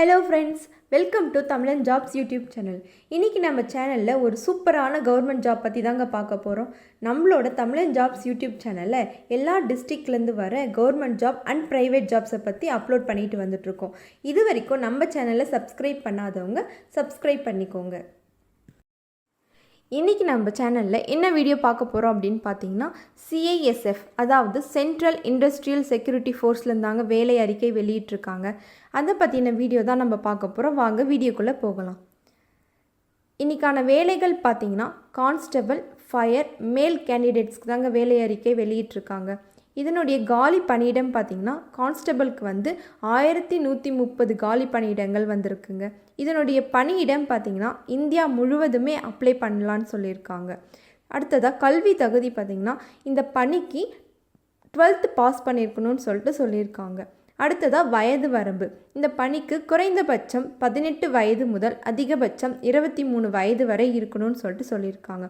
Hello friends welcome to Tamilan jobs YouTube channel இன்றைக்கி நம்ம சேனலில் ஒரு சூப்பரான கவர்மெண்ட் ஜாப் பற்றி தாங்க பார்க்க போகிறோம் நம்மளோட தமிழன் ஜாப்ஸ் யூடியூப் சேனலில் எல்லா டிஸ்ட்ரிக்ட்லேருந்து வர கவர்மெண்ட் ஜாப் அண்ட் ப்ரைவேட் ஜாப்ஸை பற்றி அப்லோட் பண்ணிட்டு வந்துட்ருக்கோம் இது வரைக்கும் நம்ம சேனலை சப்ஸ்கிரைப் பண்ணாதவங்க சப்ஸ்கிரைப் பண்ணிக்கோங்க. இன்றைக்கி நம்ம சேனலில் என்ன வீடியோ பார்க்க போகிறோம் அப்படின்னு பார்த்தீங்கன்னா சிஐஎஸ்எஃப் அதாவது சென்ட்ரல் இண்டஸ்ட்ரியல் செக்யூரிட்டி ஃபோர்ஸ்லேருந்தாங்க வேலை அறிக்கை வெளியிட்டிருக்காங்க. அதை பற்றின வீடியோ தான் நம்ம பார்க்க போகிறோம் வாங்க வீடியோக்குள்ளே போகலாம். இன்றைக்கான வேலைகள் பார்த்தீங்கன்னா கான்ஸ்டபிள் ஃபயர் மேல் கேண்டிடேட்ஸ்க்கு தாங்க வேலை அறிக்கை வெளியிட்டிருக்காங்க. இதனுடைய காலி பணியிடம் பார்த்திங்கன்னா கான்ஸ்டபிளுக்கு வந்து ஆயிரத்தி நூற்றி முப்பது காலி பணியிடங்கள் வந்திருக்குங்க. இதனுடைய பணியிடம் பார்த்திங்கன்னா இந்தியா முழுவதுமே அப்ளை பண்ணலான்னு சொல்லியிருக்காங்க. அடுத்ததாக கல்வி தகுதி பார்த்திங்கன்னா இந்த பணிக்கு டுவெல்த்து பாஸ் பண்ணியிருக்கணும்னு சொல்லிட்டு சொல்லியிருக்காங்க. அடுத்ததாக வயது வரம்பு. இந்த பணிக்கு குறைந்தபட்சம் பதினெட்டு வயது முதல் அதிகபட்சம் இருபத்தி மூணு வயது வரை இருக்கணும்னு சொல்லிட்டு சொல்லியிருக்காங்க.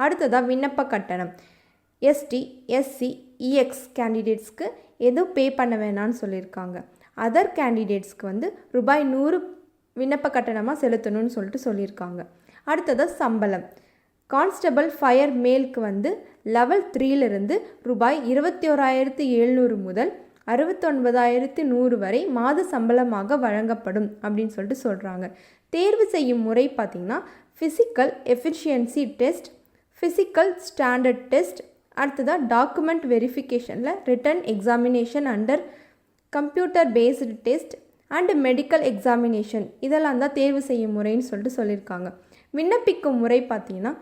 அடுத்ததாக விண்ணப்ப கட்டணம். எஸ்டி எஸ்சி இஎக்ஸ் கேண்டிடேட்ஸ்க்கு எதுவும் பே பண்ண வேணான்னு சொல்லியிருக்காங்க. அதர் கேண்டிடேட்ஸ்க்கு வந்து ரூபாய் நூறு விண்ணப்ப கட்டணமாக செலுத்தணும்னு சொல்லிட்டு சொல்லியிருக்காங்க. அடுத்ததாக சம்பளம். கான்ஸ்டபிள் ஃபயர் மேலுக்கு வந்து லெவல் த்ரீலிருந்து ரூபாய் இருபத்தி ஓராயிரத்து எழுநூறு முதல் அறுபத்தொன்பதாயிரத்து நூறு வரை மாத சம்பளமாக வழங்கப்படும் அப்படின்னு சொல்லிட்டு சொல்கிறாங்க தேர்வு செய்யும் முறை பார்த்திங்கன்னா physical efficiency test physical standard test அடுத்ததாக document வெரிஃபிகேஷனில் written examination under computer based test and medical examination இதெல்லாம் தான் தேர்வு செய்யும் முறைன்னு சொல்லிட்டு சொல்லியிருக்காங்க. விண்ணப்பிக்கும் முறை பார்த்தீங்கன்னா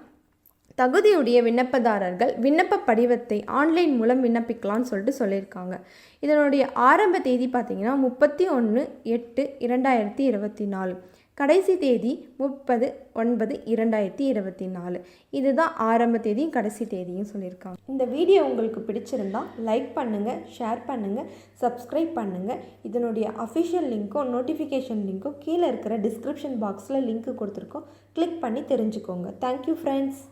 தகுதியுடைய விண்ணப்பதாரர்கள் விண்ணப்ப படிவத்தை ஆன்லைன் மூலம் விண்ணப்பிக்கலாம்னு சொல்லிட்டு சொல்லியிருக்காங்க. இதனுடைய ஆரம்ப தேதி பார்த்தீங்கன்னா முப்பத்தி ஒன்று எட்டு இரண்டாயிரத்தி இருபத்தி நாலு. கடைசி தேதி முப்பது ஒன்பது இரண்டாயிரத்தி இருபத்தி நாலு. இதுதான் ஆரம்ப தேதியும் கடைசி தேதியும் சொல்லியிருக்காங்க. இந்த வீடியோ உங்களுக்கு பிடிச்சிருந்தா லைக் பண்ணுங்கள் ஷேர் பண்ணுங்கள் சப்ஸ்கிரைப் பண்ணுங்கள் இதனுடைய அஃபிஷியல் லிங்க்கும் நோட்டிஃபிகேஷன் லிங்க்கும் கீழே இருக்கிற டிஸ்கிரிப்ஷன் பாக்ஸில் லிங்க் கொடுத்துருக்கோம். கிளிக் பண்ணி தெரிஞ்சுக்கோங்க. Thank you friends